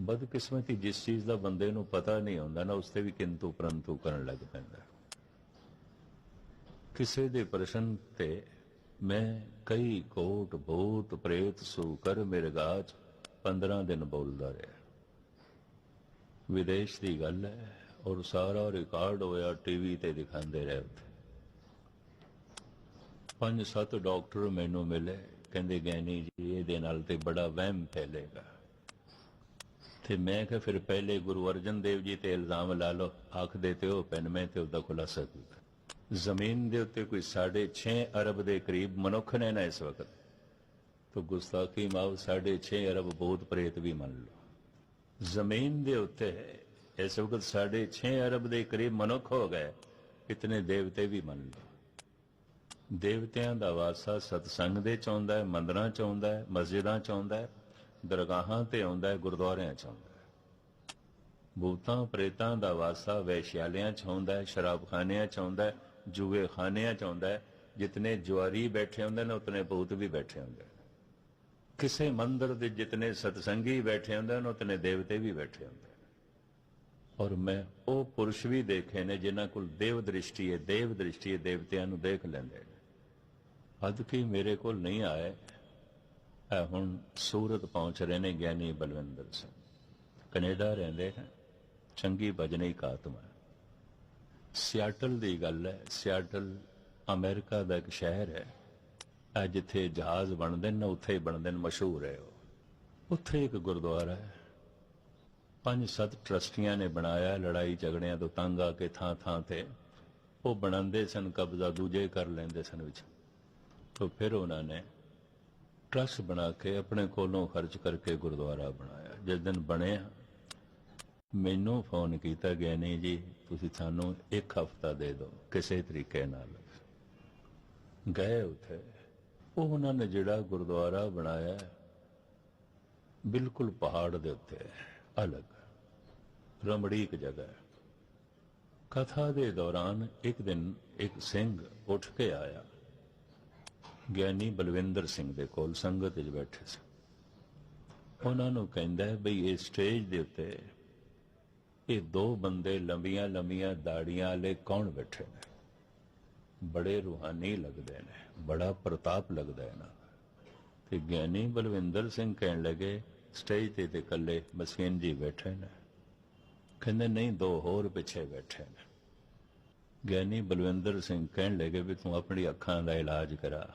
ਬਦਕਿਸਮਤੀ ਜਿਸ ਚੀਜ਼ ਦਾ ਬੰਦੇ ਨੂੰ ਪਤਾ ਨਹੀਂ ਹੁੰਦਾ ਨਾ, ਉਸ ਤੇ ਵੀ ਕਿੰਤੂ ਪਰੰਤੂ ਕਰਨ ਲੱਗ ਪੈਂਦਾ। ਕਿਸੇ ਦੇ ਪ੍ਰਸ਼ਨ ਤੇ ਮੈਂ ਕਈ ਕੋਟ ਭੂਤ ਪ੍ਰੇਤ ਸੂ ਕਰ ਮਿਰਗਾਚ 15 ਦਿਨ ਬੋਲਦਾ ਰਿਹਾ। ਵਿਦੇਸ਼ ਦੀ ਗੱਲ ਹੈ ਔਰ ਸਾਰਾ ਰਿਕਾਰਡ ਹੋਇਆ ਟੀਵੀ ਤੇ ਦਿਖਾਉਂਦੇ ਰਹੇ ਉੱਥੇ। ਪੰਜ ਸੱਤ ਡਾਕਟਰ ਮੈਨੂੰ ਮਿਲੇ, ਕਹਿੰਦੇ, ਗੈਨੀ ਜੀ, ਇਹਦੇ ਨਾਲ ਤੇ ਬੜਾ ਵਹਿਮ ਫੈਲੇਗਾ। ਤੇ ਮੈਂ ਕਿਹਾ ਫਿਰ ਪਹਿਲੇ ਗੁਰੂ ਅਰਜਨ ਦੇਵ ਜੀ ਤੇ ਇਲਜ਼ਾਮ ਲਾ ਲਓ, ਆਖਦੇ ਤੇ ਉਹ ਪੈਨ ਮੈਂ ਤੇ ਉਹਦਾ ਖੁਲਾਸਾ ਕੀਤਾ। ਜ਼ਮੀਨ ਦੇ ਉੱਤੇ ਕੋਈ 6.5 ਅਰਬ ਦੇ ਕਰੀਬ ਮਨੁੱਖ ਨੇ ਨਾ ਇਸ ਵਕਤ। ਤੋ ਗੁਸਤਾਖੀ ਮਾਉ 6.5 ਅਰਬ ਬਹੁਤ ਪ੍ਰੇਤ ਵੀ ਮੰਨ ਲਓ। ਜ਼ਮੀਨ ਦੇ ਉੱਤੇ ਇਸ ਵਕਤ 6.5 ਅਰਬ ਦੇ ਕਰੀਬ ਮਨੁੱਖ ਹੋ ਗਏ, ਇਤਨੇ ਦੇਵਤੇ ਵੀ ਮੰਨ ਲਓ। ਦੇਵਤਿਆਂ ਦਾ ਵਾਸਾ ਸਤਸੰਗ ਦੇ ਚ ਆਉਂਦਾ ਹੈ, ਮੰਦਰਾਂ ਚ ਆਉਂਦਾ ਹੈ, ਮਸਜਿਦਾਂ ਚ ਆਉਂਦਾ ਹੈ। ਦਰਗਾਹਾਂ ਤੇ ਆਉਂਦਾ ਹੈ, ਗੁਰਦੁਆਰਿਆਂ ਚ ਆਉਂਦਾ ਹੈ। ਭੂਤਾਂ, ਪ੍ਰੇਤਾਂ ਦਾ ਵਾਸਾ ਵੈਸ਼ਿਆਲਿਆਂ ਚ ਆਉਂਦਾ ਹੈ, ਸ਼ਰਾਬਖਾਨਿਆਂ ਚ ਆਉਂਦਾ ਹੈ ਜੂਏ ਖਾਨਿਆਂ ਚ ਆਉਂਦਾ ਹੈ। ਜਿਤਨੇ ਜੁਆਰੀ ਬੈਠੇ ਹੁੰਦੇ ਨੇ, ਉਤਨੇ ਭੂਤ ਵੀ ਬੈਠੇ ਹੁੰਦੇ ਨੇ। ਕਿਸੇ ਮੰਦਰ ਦੇ ਜਿਤਨੇ ਸਤਸੰਗੀ ਬੈਠੇ ਹੁੰਦੇ ਨੇ, ਉਤਨੇ ਦੇਵਤੇ ਵੀ ਬੈਠੇ ਹੁੰਦੇ ਨੇ। ਔਰ ਮੈਂ ਉਹ ਪੁਰਸ਼ ਵੀ ਦੇਖੇ ਨੇ, ਜਿਨ੍ਹਾਂ ਕੋਲ ਦੇਵ ਦ੍ਰਿਸ਼ਟੀ ਹੈ, ਦੇਵ ਦ੍ਰਿਸ਼ਟੀ ਹੈ, ਦੇਵਤਿਆਂ ਨੂੰ ਦੇਖ ਲੈਂਦੇ ਨੇ। ਅਦ ਕੀ ਮੇਰੇ ਕੋਲ ਨਹੀਂ ਆਏ ਹੁਣ ਸੂਰਤ ਪਹੁੰਚ ਰਹੇ ਨੇ ਗਿਆਨੀ ਬਲਵਿੰਦਰ ਸਿੰਘ। ਕੈਨੇਡਾ ਰਹਿੰਦੇ ਨੇ ਚੰਗੀ ਭਜਨੀ ਕਾਤਮ ਹੈ। ਸਿਆਟਲ ਦੀ ਗੱਲ ਹੈ, ਸਿਆਟਲ ਅਮਰੀਕਾ ਦਾ ਇੱਕ ਸ਼ਹਿਰ ਹੈ। ਆ ਜਿੱਥੇ ਜਹਾਜ਼ ਬਣਦੇ ਨੇ, ਉੱਥੇ ਹੀ ਬਣਦੇ ਨੇ, ਮਸ਼ਹੂਰ ਹੈ ਉਹ। ਉੱਥੇ ਇੱਕ ਗੁਰਦੁਆਰਾ ਹੈ। ਪੰਜ ਸੱਤ ਟਰਸਟੀਆਂ ਨੇ ਬਣਾਇਆ, ਲੜਾਈ ਝਗੜਿਆਂ ਤੋਂ ਤੰਗ ਆ ਕੇ ਥਾਂ ਥਾਂ ਤੇ। ਉਹ ਬਣਾਉਂਦੇ ਸਨ, ਕਬਜ਼ਾ ਦੂਜੇ ਕਰ ਲੈਂਦੇ ਸਨ ਵਿੱਚ। ਤੋਂ ਫਿਰ ਉਹਨਾਂ ਨੇ ਟਰਸਟ ਬਣਾ ਕੇ ਆਪਣੇ ਕੋਲੋਂ ਖਰਚ ਕਰਕੇ ਗੁਰਦੁਆਰਾ ਬਣਾਇਆ। ਜਿਸ ਦਿਨ ਬਣਿਆ, ਮੈਨੂੰ ਫੋਨ ਕੀਤਾ, ਗਿਆ, ਨਹੀਂ ਜੀ, ਤੁਸੀਂ ਸਾਨੂੰ ਇੱਕ ਹਫਤਾ ਦੇ ਦਿਓ, ਕਿਸੇ ਤਰੀਕੇ ਨਾਲ। ਗਏ ਉੱਥੇ। ਉਹ ਉਹਨਾਂ ਨੇ ਜਿਹੜਾ ਗੁਰਦੁਆਰਾ ਬਣਾਇਆ, ਬਿਲਕੁਲ ਪਹਾੜ ਦੇ ਉੱਤੇ, ਅਲੱਗ, ਰਮੜੀਕ ਜਗ੍ਹਾ। ਕਥਾ ਦੇ ਦੌਰਾਨ ਇੱਕ ਦਿਨ ਇੱਕ ਸਿੰਘ ਉੱਠ ਕੇ ਆਇਆ। ਗਿਆਨੀ ਬਲਵਿੰਦਰ ਸਿੰਘ ਦੇ ਕੋਲ ਸੰਗਤ ਵਿੱਚ ਬੈਠੇ ਸੀ ਉਹਨਾਂ ਨੂੰ ਕਹਿੰਦਾ ਹੈ, ਬਈ ਇਹ ਸਟੇਜ ਦੇ ਉੱਤੇ ਇਹ ਦੋ ਬੰਦੇ ਲੰਬੀਆਂ ਲੰਬੀਆਂ ਦਾੜੀਆਂ ਵਾਲੇ ਕੌਣ ਬੈਠੇ ਨੇ? ਬੜੇ ਰੂਹਾਨੀ ਲੱਗਦੇ ਨੇ, ਬੜਾ ਪ੍ਰਤਾਪ ਲੱਗਦਾ ਹੈ ਨਾ ਤੇ ਗਿਆਨੀ ਬਲਵਿੰਦਰ ਸਿੰਘ ਕਹਿਣ ਲੱਗੇ ਸਟੇਜ ਤੇ ਤੇ ਇਕੱਲੇ ਮਸਕੀਨ ਜੀ ਬੈਠੇ ਨੇ। ਕਹਿੰਦੇ, ਨਹੀਂ, ਦੋ ਹੋਰ ਪਿੱਛੇ ਬੈਠੇ ਨੇ। ਗਿਆਨੀ ਬਲਵਿੰਦਰ ਸਿੰਘ ਕਹਿਣ ਲੱਗੇ ਵੀ, ਤੂੰ ਆਪਣੀ ਅੱਖਾਂ ਦਾ ਇਲਾਜ ਕਰਾ।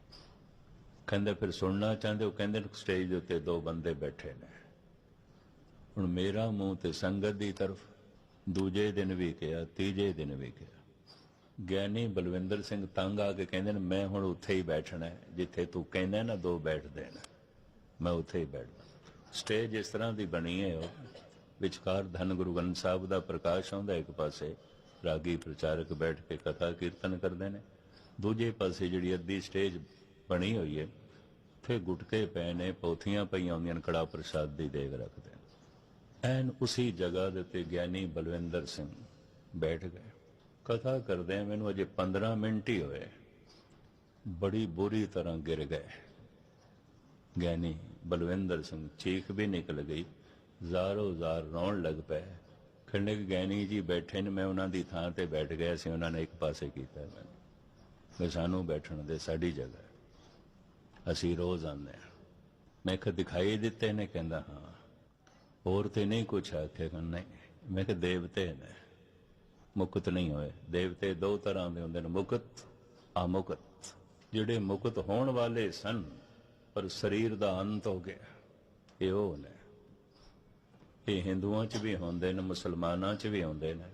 ਕਹਿੰਦੇ ਫਿਰ ਸੁਣਨਾ ਚਾਹੁੰਦੇ ਉਹ ਕਹਿੰਦੇ ਨੇ ਸਟੇਜ ਦੇ ਉੱਤੇ ਦੋ ਬੰਦੇ ਬੈਠੇ ਨੇ। ਹੁਣ ਮੇਰਾ ਮੂੰਹ ਤੇ ਸੰਗਤ ਦੀ ਤਰਫ, ਦੂਜੇ ਦਿਨ ਵੀ ਕਿਹਾ ਤੀਜੇ ਦਿਨ ਵੀ ਕਿਹਾ ਗਿਆਨੀ ਬਲਵਿੰਦਰ ਸਿੰਘ ਤੰਗ ਆ ਕੇ ਕਹਿੰਦੇ ਨੇ, ਮੈਂ ਹੁਣ ਉੱਥੇ ਹੀ ਬੈਠਣਾ ਜਿੱਥੇ ਤੂੰ ਕਹਿੰਦਾ ਨਾ ਦੋ ਬੈਠਦੇ ਨੇ ਮੈਂ ਉੱਥੇ ਹੀ ਬੈਠਦਾ ਸਟੇਜ ਇਸ ਤਰ੍ਹਾਂ ਦੀ ਬਣੀ ਹੈ ਉਹ। ਵਿਚਕਾਰ ਧੰਨ ਗੁਰੂ ਗ੍ਰੰਥ ਸਾਹਿਬ ਦਾ ਪ੍ਰਕਾਸ਼ ਆਉਂਦਾ, ਇੱਕ ਪਾਸੇ ਰਾਗੀ ਪ੍ਰਚਾਰਕ ਬੈਠ ਕੇ ਕਥਾ ਕੀਰਤਨ ਕਰਦੇ ਨੇ। ਦੂਜੇ ਪਾਸੇ ਜਿਹੜੀ ਅੱਧੀ ਸਟੇਜ ਬਣੀ ਹੋਈ ਹੈ ਉੱਥੇ ਗੁਟਕੇ ਪਏ ਨੇ, ਪੋਥੀਆਂ ਪਈਆਂ ਹੁੰਦੀਆਂ ਨੇ, ਕੜਾ ਪ੍ਰਸ਼ਾਦ ਦੀ ਦੇਗ ਰੱਖਦੇ ਐਨ ਉਸੇ ਜਗ੍ਹਾ ਦੇ ਉੱਤੇ ਗਿਆਨੀ ਬਲਵਿੰਦਰ ਸਿੰਘ ਬੈਠ ਗਏ। ਕਥਾ ਕਰਦੇ ਮੈਨੂੰ ਅਜੇ 15 ਮਿੰਟ ਹੀ ਹੋਏ। ਬੜੀ ਬੁਰੀ ਤਰ੍ਹਾਂ ਗਿਰ ਗਏ। ਗਿਆਨੀ ਬਲਵਿੰਦਰ ਸਿੰਘ ਚੀਖ ਵੀ ਨਿਕਲ ਗਈ। ਜ਼ਾਰੋ ਜ਼ਾਰ ਰੋਣ ਲੱਗ ਪਏ। ਖੰਡੇ ਗਿਆਨੀ ਜੀ ਬੈਠੇ ਨੇ, ਮੈਂ ਉਹਨਾਂ ਦੀ ਥਾਂ ਤੇ ਬੈਠ ਗਿਆ ਸੀ, ਉਹਨਾਂ ਨੇ ਇੱਕ ਪਾਸੇ ਕੀਤਾ ਮੈਨੂੰ। ਸਾਨੂੰ ਬੈਠਣ ਦੇ, ਸਾਡੀ ਜਗ੍ਹਾ ਅਸੀਂ ਰੋਜ਼ ਆਉਂਦੇ ਹਾਂ। ਮੈਂ ਕਿਹਾ, ਦਿਖਾਈ ਦਿੱਤੇ ਨੇ? ਕਹਿੰਦਾ, ਹਾਂ। ਹੋਰ ਤੇ ਨਹੀਂ ਕੁਛ ਆਖੇ ਨਹੀਂ। ਮੈਂ ਕਿਹਾ, ਦੇਵਤੇ ਨੇ। ਮੁਕਤ ਨਹੀਂ ਹੋਏ। ਦੇਵਤੇ ਦੋ ਤਰ੍ਹਾਂ ਦੇ ਹੁੰਦੇ ਨੇ। ਮੁਕਤ, ਅਮੁਕਤ। ਜਿਹੜੇ ਮੁਕਤ ਹੋਣ ਵਾਲੇ ਸਨ, ਪਰ ਸਰੀਰ ਦਾ ਅੰਤ ਹੋ ਗਿਆ। ਇਹ ਉਹ ਨੇ। ਇਹ ਹਿੰਦੂਆਂ 'ਚ ਵੀ ਹੁੰਦੇ ਨੇ, ਮੁਸਲਮਾਨਾਂ 'ਚ ਵੀ ਹੁੰਦੇ ਨੇ,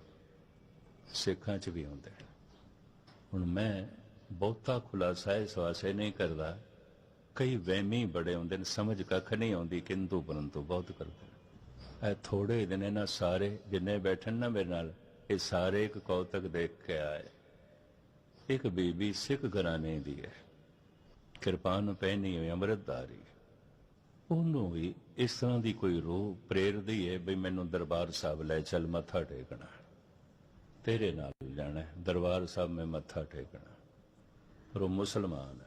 ਸਿੱਖਾਂ 'ਚ ਵੀ ਹੁੰਦੇ ਨੇ। ਹੁਣ ਮੈਂ ਬਹੁਤਾ ਖੁਲਾਸਾ ਇਸ ਵਾਸਤੇ ਨਹੀਂ ਕਰਦਾ ਕਈ ਵਹਿਮੀ ਬੜੇ ਹੁੰਦੇ ਨੇ, ਸਮਝ ਕੱਖ ਨਹੀਂ ਆਉਂਦੀ ਕਿੰਤੂ ਪਰੰਤੂ ਬਹੁਤ ਕਰਦੇ ਨੇ। ਇਹ ਥੋੜੇ ਦਿਨ ਇਹਨਾਂ ਸਾਰੇ ਜਿੰਨੇ ਬੈਠਣ ਨਾ ਮੇਰੇ ਨਾਲ, ਇਹ ਸਾਰੇ ਇੱਕ ਕੌਤਕ ਦੇਖ ਕੇ ਆਏ। ਇੱਕ ਬੀਬੀ ਸਿੱਖ ਘਰਾਣੇ ਦੀ ਹੈ। ਕਿਰਪਾਨ ਪਹਿਨੀ ਹੋਈ ਅੰਮ੍ਰਿਤਧਾਰੀ। ਉਹਨੂੰ ਵੀ ਇਸ ਤਰ੍ਹਾਂ ਦੀ ਕੋਈ ਰੂਹ ਪ੍ਰੇਰਦੀ ਹੈ ਵੀ ਮੈਨੂੰ ਦਰਬਾਰ ਸਾਹਿਬ ਲੈ ਚੱਲ, ਮੱਥਾ ਟੇਕਣਾ। ਤੇਰੇ ਨਾਲ ਜਾਣਾ ਦਰਬਾਰ ਸਾਹਿਬ ਮੈਂ ਮੱਥਾ ਟੇਕਣਾ। ਪਰ ਉਹ ਮੁਸਲਮਾਨ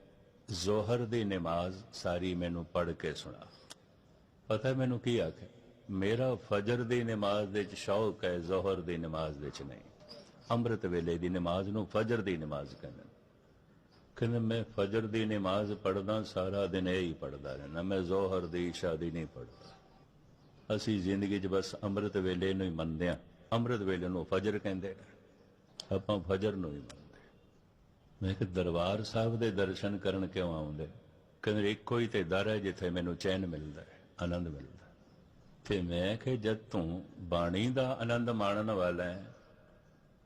ਜ਼ੋਹਰ ਦੀ ਨਮਾਜ਼ ਸਾਰੀ ਮੈਨੂੰ ਪੜ੍ਹ ਕੇ ਸੁਣਾ। ਪਤਾ ਮੈਨੂੰ ਕੀ ਆਖੇ ਮੇਰਾ ਫਜਰ ਦੀ ਨਮਾਜ਼ ਦੇ ਵਿੱਚ ਸ਼ੌਕ ਹੈ, ਜ਼ੋਹਰ ਦੀ ਨਮਾਜ਼ ਦੇ ਵਿੱਚ ਨਹੀਂ। ਅੰਮ੍ਰਿਤ ਵੇਲੇ ਦੀ ਨਮਾਜ਼ ਨੂੰ ਫਜਰ ਦੀ ਨਮਾਜ਼ ਕਹਿੰਦੇ ਨੇ। ਕਹਿੰਦੇ, ਮੈਂ ਫਜਰ ਦੀ ਨਮਾਜ਼ ਪੜਦਾ ਸਾਰਾ ਦਿਨ ਇਹ ਹੀ ਪੜਦਾ ਰਹਿਣਾ ਮੈਂ ਜ਼ੋਹਰ ਦੀ, ਇਸ਼ਾ ਦੀ ਨਹੀਂ ਪੜਦਾ ਅਸੀਂ ਜ਼ਿੰਦਗੀ 'ਚ ਬਸ ਅੰਮ੍ਰਿਤ ਵੇਲੇ ਨੂੰ ਹੀ ਮੰਨਦੇ ਆ ਅੰਮ੍ਰਿਤ ਵੇਲੇ ਨੂੰ ਫਜਰ ਕਹਿੰਦੇ ਆਪਾਂ ਫਜਰ ਨੂੰ ਹੀ ਮੰਨਦੇ ਮੈਂ ਕਿ ਦਰਬਾਰ ਸਾਹਿਬ ਦੇ ਦਰਸ਼ਨ ਕਰਨ ਕਿਉਂ ਆਉਂਦੇ? ਕਹਿੰਦੇ, ਇੱਕੋ ਹੀ ਤੇ ਦਰ ਹੈ ਜਿੱਥੇ ਮੈਨੂੰ ਚੈਨ ਮਿਲਦਾ ਹੈ, ਆਨੰਦ ਮਿਲਦਾ ਤੇ ਮੈਂ ਕਿ ਜਦ ਤੂੰ ਬਾਣੀ ਦਾ ਆਨੰਦ ਮਾਣਨ ਵਾਲਾ ਹੈ,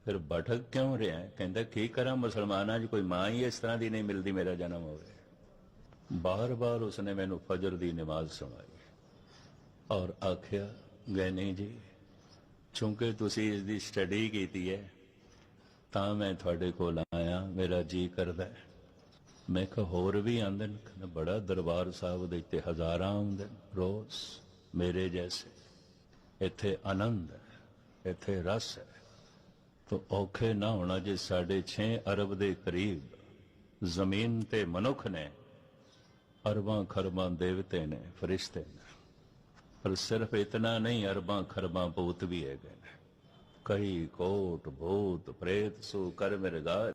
ਫਿਰ ਭਟਕ ਕਿਉਂ ਰਿਹਾ? ਕਹਿੰਦਾ, ਕੀ ਕਰਾਂ ਮੁਸਲਮਾਨਾਂ 'ਚ? ਕੋਈ ਮਾਂ ਹੀ ਇਸ ਤਰ੍ਹਾਂ ਦੀ ਨਹੀਂ ਮਿਲਦੀ, ਮੇਰਾ ਜਨਮ ਹੋਵੇ ਬਾਰ-ਬਾਰ ਉਸਨੇ ਮੈਨੂੰ ਫਜਰ ਦੀ ਨਮਾਜ਼ ਸੁਣਾਈ। ਔਰ ਆਖਿਆ ਗੈਨੀ ਜੀ, ਚੂੰਕਿ ਤੁਸੀਂ ਇਸ ਦੀ ਸਟੱਡੀ ਕੀਤੀ ਹੈ ਤਾਂ ਮੈਂ ਤੁਹਾਡੇ ਕੋਲ ਆਇਆ, ਮੇਰਾ ਜੀ ਕਰਦਾ ਮੈਂ ਕਿਹਾ, ਹੋਰ ਵੀ ਆਂਦੇ ਨੇ? ਬੜਾ ਦਰਬਾਰ ਸਾਹਿਬ ਦੇ ਇੱਥੇ ਹਜ਼ਾਰਾਂ ਆਉਂਦੇ ਨੇ। ਰੋਜ਼ ਮੇਰੇ ਜੈਸੇ। ਇੱਥੇ ਆਨੰਦ ਹੈ, ਇੱਥੇ ਰਸ ਹੈ। ਤੋ ਔਖੇ ਨਾ ਹੋਣਾ ਜੇ ਸਾਡੇ 6 ਅਰਬ ਦੇ ਕਰੀਬ ਜ਼ਮੀਨ ਤੇ ਮਨੁੱਖ ਨੇ, ਅਰਬਾਂ ਖਰਬਾਂ ਦੇਵਤੇ ਨੇ, ਫਰਿਸ਼ਤੇ ਨੇ। ਪਰ ਸਿਰਫ ਇਤਨਾ ਨਹੀਂ, ਅਰਬਾਂ ਖਰਬਾਂ ਭੂਤ ਵੀ ਹੈਗੇ ਨੇ। ਕਈ ਕੋਟ ਭੂਤ ਪ੍ਰੇਤ ਸੋ ਕਰ ਮਿਰਗਾ